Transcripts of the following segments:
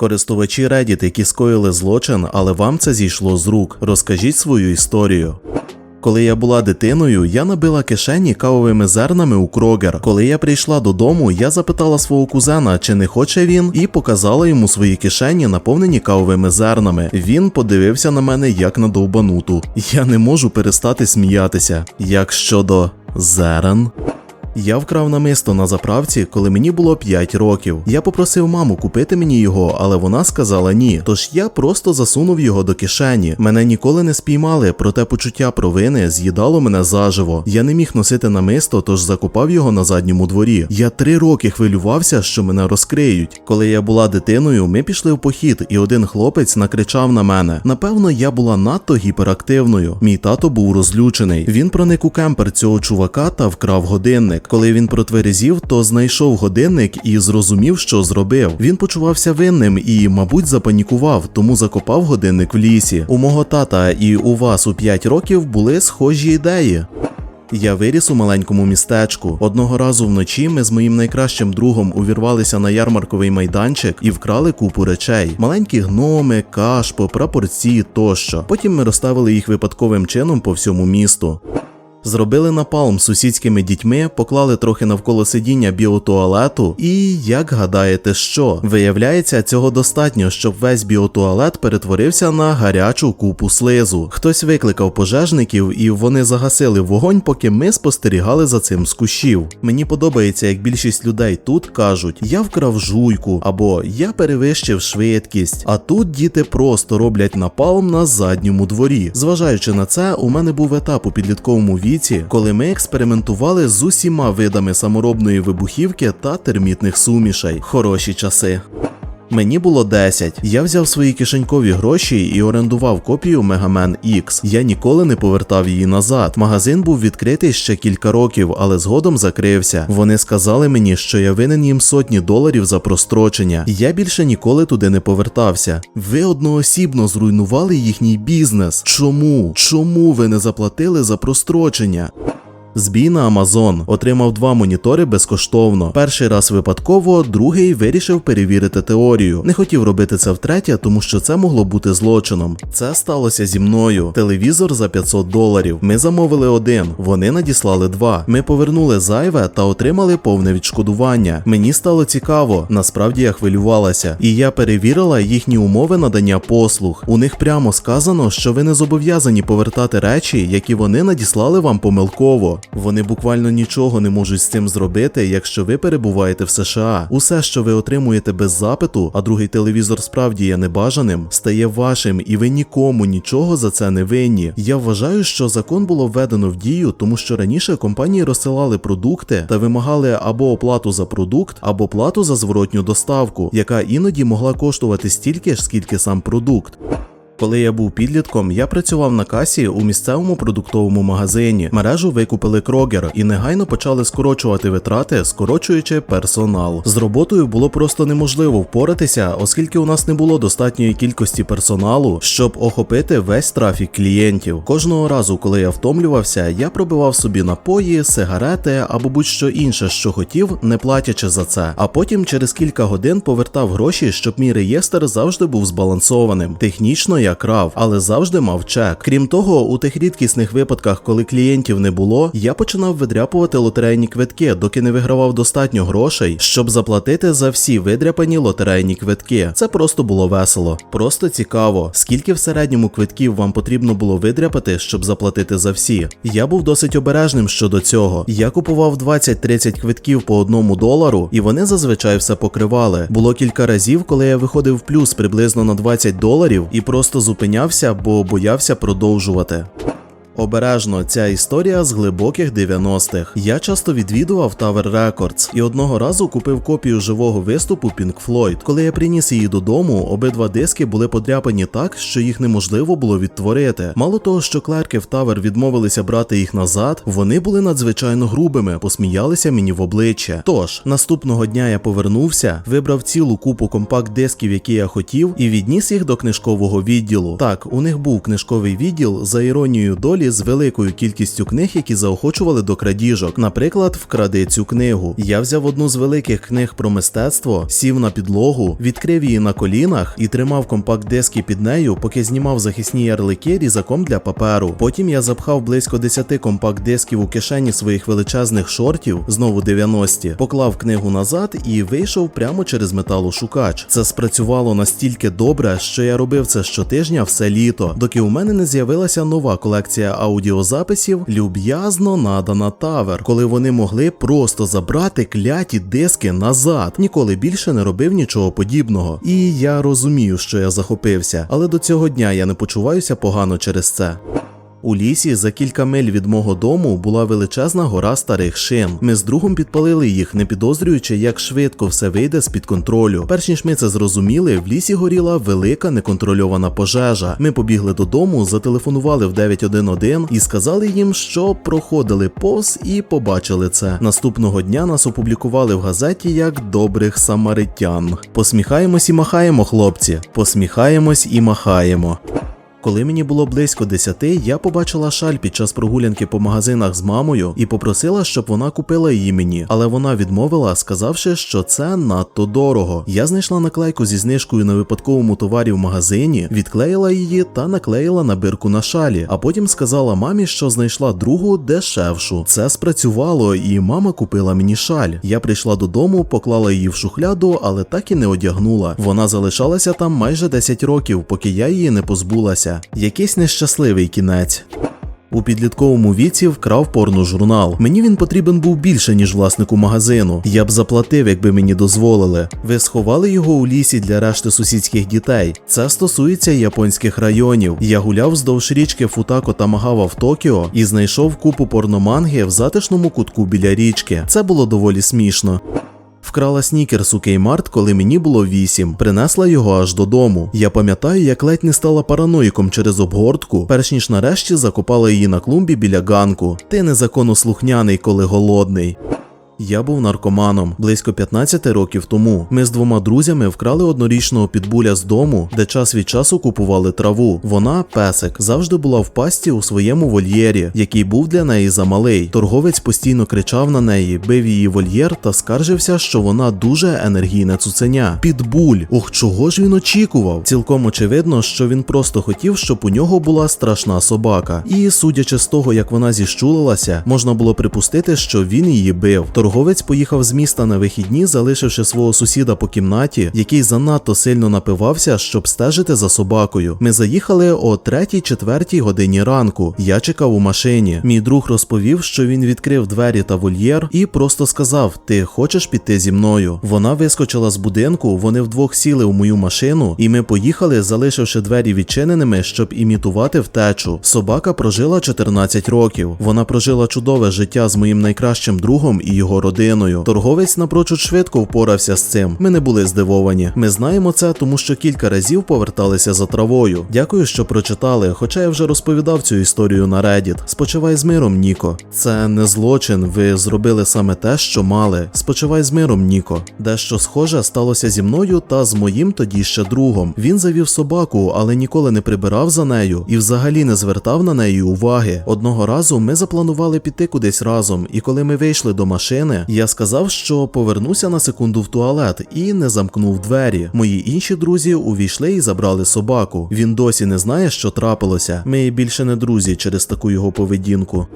Користувачі Reddit, які скоїли злочин, але вам це зійшло з рук. Розкажіть свою історію. Коли я була дитиною, я набила кишені кавовими зернами у Крогер. Коли я прийшла додому, я запитала свого кузена, чи не хоче він, і показала йому свої кишені, наповнені кавовими зернами. Він подивився на мене як на довбануту. Я не можу перестати сміятися. Як щодо зерен. Я вкрав намисто на заправці, коли мені було 5 років. Я попросив маму купити мені його, але вона сказала ні. Тож я просто засунув його до кишені. Мене ніколи не спіймали, проте почуття провини з'їдало мене заживо. Я не міг носити намисто, тож закопав його на задньому дворі. Я три роки хвилювався, що мене розкриють. Коли я була дитиною, ми пішли в похід, і один хлопець накричав на мене. Напевно, я була надто гіперактивною. Мій тато був розлючений. Він проник у кемпер цього чувака та вкрав годинник. Коли він протверезів, то знайшов годинник і зрозумів, що зробив. Він почувався винним і, мабуть, запанікував, тому закопав годинник в лісі. У мого тата і у вас у 5 років були схожі ідеї. Я виріс у маленькому містечку. Одного разу вночі ми з моїм найкращим другом увірвалися на ярмарковий майданчик і вкрали купу речей: маленькі гноми, кашпо, прапорці тощо. Потім ми розставили їх випадковим чином по всьому місту. Зробили напалм з сусідськими дітьми, поклали трохи навколо сидіння біотуалету, і як гадаєте, що? Виявляється, цього достатньо, щоб весь біотуалет перетворився на гарячу купу слизу. Хтось викликав пожежників, і вони загасили вогонь, поки ми спостерігали за цим з кущів. Мені подобається, як більшість людей тут кажуть: я вкрав жуйку або я перевищив швидкість. А тут діти просто роблять напалм на задньому дворі. Зважаючи на це, у мене був етап у підлітковому віці, коли ми експериментували з усіма видами саморобної вибухівки та термітних сумішей. Хороші часи. Мені було 10. Я взяв свої кишенькові гроші і орендував копію Megaman X. Я ніколи не повертав її назад. Магазин був відкритий ще кілька років, але згодом закрився. Вони сказали мені, що я винен їм сотні доларів за прострочення. Я більше ніколи туди не повертався. Ви одноосібно зруйнували їхній бізнес. Чому? Чому ви не заплатили за прострочення? Збій на Amazon отримав два монітори безкоштовно. Перший раз випадково, другий вирішив перевірити теорію. Не хотів робити це втретє, тому що це могло бути злочином. Це сталося зі мною. Телевізор за 500 доларів. Ми замовили один, вони надіслали два. Ми повернули зайве та отримали повне відшкодування. Мені стало цікаво, насправді я хвилювалася, і я перевірила їхні умови надання послуг. У них прямо сказано, що ви не зобов'язані повертати речі, які вони надіслали вам помилково. Вони буквально нічого не можуть з цим зробити, якщо ви перебуваєте в США. Усе, що ви отримуєте без запиту, а другий телевізор справді є небажаним, стає вашим, і ви нікому нічого за це не винні. Я вважаю, що закон було введено в дію, тому що раніше компанії розсилали продукти та вимагали або оплату за продукт, або плату за зворотню доставку, яка іноді могла коштувати стільки ж, скільки сам продукт. Коли я був підлітком, я працював на касі у місцевому продуктовому магазині. Мережу викупили Крогер і негайно почали скорочувати витрати, скорочуючи персонал. З роботою було просто неможливо впоратися, оскільки у нас не було достатньої кількості персоналу, щоб охопити весь трафік клієнтів. Кожного разу, коли я втомлювався, я пробивав собі напої, сигарети або будь-що інше, що хотів, не платячи за це. А потім через кілька годин повертав гроші, щоб мій реєстр завжди був збалансованим. Технічно я крав, але завжди мав чек. Крім того, у тих рідкісних випадках, коли клієнтів не було, я починав видряпувати лотерейні квитки, доки не вигравав достатньо грошей, щоб заплатити за всі видряпані лотерейні квитки. Це просто було весело, просто цікаво, скільки в середньому квитків вам потрібно було видряпати, щоб заплатити за всі. Я був досить обережним щодо цього. Я купував 20-30 квитків по одному долару, і вони зазвичай все покривали. Було кілька разів, коли я виходив в плюс приблизно на 20 доларів і просто зупинявся, бо боявся продовжувати. Обережно, ця історія з глибоких 90-х. Я часто відвідував Tower Records і одного разу купив копію живого виступу Pink Floyd. Коли я приніс її додому, обидва диски були подряпані так, що їх неможливо було відтворити. Мало того, що клерки в Tower відмовилися брати їх назад, вони були надзвичайно грубими, посміялися мені в обличчя. Тож наступного дня я повернувся, вибрав цілу купу компакт-дисків, які я хотів, і відніс їх до книжкового відділу. Так, у них був книжковий відділ за іронією долі з великою кількістю книг, які заохочували до крадіжок. Наприклад, вкради цю книгу. Я взяв одну з великих книг про мистецтво, сів на підлогу, відкрив її на колінах і тримав компакт-диски під нею, поки знімав захисні ярлики різаком для паперу. Потім я запхав близько 10 компакт-дисків у кишені своїх величезних шортів, знову 90-ті, поклав книгу назад і вийшов прямо через металошукач. Це спрацювало настільки добре, що я робив це щотижня все літо, доки у мене не з'явилася нова колекція аудіозаписів, люб'язно надана тавер, коли вони могли просто забрати кляті диски назад. Ніколи більше не робив нічого подібного. І я розумію, що я захопився, але до цього дня я не почуваюся погано через це. У лісі за кілька миль від мого дому була величезна гора старих шин. Ми з другом підпалили їх, не підозрюючи, як швидко все вийде з-під контролю. Перш ніж ми це зрозуміли, в лісі горіла велика неконтрольована пожежа. Ми побігли додому, зателефонували в 911 і сказали їм, що проходили повз і побачили це. Наступного дня нас опублікували в газеті як добрих самаритян. Посміхаємось і махаємо, хлопці. Посміхаємось і махаємо. Коли мені було близько 10, я побачила шаль під час прогулянки по магазинах з мамою і попросила, щоб вона купила її мені, але вона відмовила, сказавши, що це надто дорого. Я знайшла наклейку зі знижкою на випадковому товарі в магазині, відклеїла її та наклеїла на бирку на шалі, а потім сказала мамі, що знайшла другу дешевшу. Це спрацювало, і мама купила мені шаль. Я прийшла додому, поклала її в шухляду, але так і не одягнула. Вона залишалася там майже 10 років, поки я її не позбулася. Якийсь нещасливий кінець. У підлітковому віці вкрав порножурнал. Мені він потрібен був більше, ніж власнику магазину. Я б заплатив, якби мені дозволили. Ви сховали його у лісі для решти сусідських дітей. Це стосується японських районів. Я гуляв вздовж річки Футако Тамагава в Токіо і знайшов купу порноманги в затишному кутку біля річки. Це було доволі смішно. Вкрала снікерс у Кеймарт, коли мені було 8. Принесла його аж додому. Я пам'ятаю, як ледь не стала параноїком через обгортку, перш ніж нарешті закопала її на клумбі біля ганку. Ти незаконнослухняний, коли голодний. Я був наркоманом близько 15 років тому. Ми з двома друзями вкрали однорічного підбуля з дому, де час від часу купували траву. Вона, песик, завжди була в пасті у своєму вольєрі, який був для неї замалий. Торговець постійно кричав на неї, бив її вольєр та скаржився, що вона дуже енергійне цуценя. Підбуль, ох, чого ж він очікував? Цілком очевидно, що він просто хотів, щоб у нього була страшна собака. І судячи з того, як вона зіщулилася, можна було припустити, що він її бив. Торговець поїхав з міста на вихідні, залишивши свого сусіда по кімнаті, який занадто сильно напивався, щоб стежити за собакою. Ми заїхали о 3-4 годині ранку. Я чекав у машині. Мій друг розповів, що він відкрив двері та вольєр і просто сказав: Ти хочеш піти зі мною? Вона вискочила з будинку, вони вдвох сіли у мою машину, і ми поїхали, залишивши двері відчиненими, щоб імітувати втечу. Собака прожила 14 років. Вона прожила чудове життя з моїм найкращим другом і його родиною. Торговець напрочуд швидко впорався з цим. Ми не були здивовані. Ми знаємо це, тому що кілька разів поверталися за травою. Дякую, що прочитали, хоча я вже розповідав цю історію на Reddit. Спочивай з миром, Ніко. Це не злочин. Ви зробили саме те, що мали. Спочивай з миром, Ніко. Дещо схоже сталося зі мною та з моїм тоді ще другом. Він завів собаку, але ніколи не прибирав за нею і взагалі не звертав на неї уваги. Одного разу ми запланували піти кудись разом, і коли ми вийшли до машини, я сказав, що повернуся на секунду в туалет і не замкнув двері. Мої інші друзі увійшли і забрали собаку. Він досі не знає, що трапилося. Ми більше не друзі через таку його поведінку.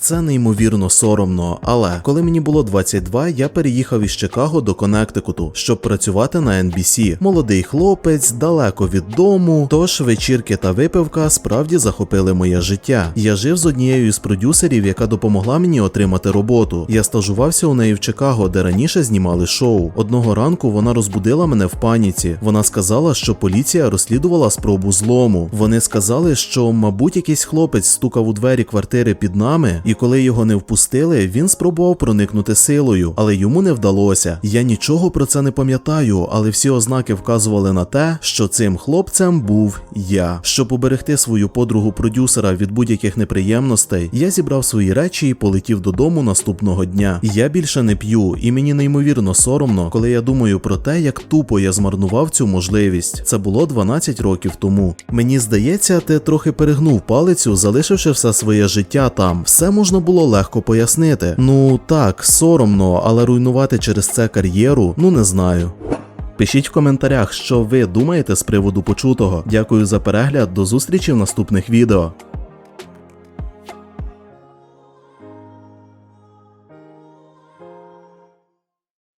Це неймовірно соромно, але коли мені було 22, я переїхав із Чикаго до Коннектикуту, щоб працювати на NBC. Молодий хлопець, далеко від дому, тож вечірки та випивка справді захопили моє життя. Я жив з однією із продюсерів, яка допомогла мені отримати роботу. Я стажувався у неї в Чикаго, де раніше знімали шоу. Одного ранку вона розбудила мене в паніці. Вона сказала, що поліція розслідувала спробу злому. Вони сказали, що, мабуть, якийсь хлопець стукав у двері квартири під нами І коли його не впустили, він спробував проникнути силою, але йому не вдалося. Я нічого про це не пам'ятаю, але всі ознаки вказували на те, що цим хлопцем був я. Щоб уберегти свою подругу продюсера від будь-яких неприємностей, я зібрав свої речі і полетів додому наступного дня. Я більше не п'ю, і мені неймовірно соромно, коли я думаю про те, як тупо я змарнував цю можливість. Це було 12 років тому. Мені здається, ти трохи перегнув палицю, залишивши все своє життя там. Все можна було легко пояснити. Ну так, соромно, але руйнувати через це кар'єру, ну не знаю. Пишіть в коментарях, що ви думаєте з приводу почутого. Дякую за перегляд, до зустрічі в наступних відео.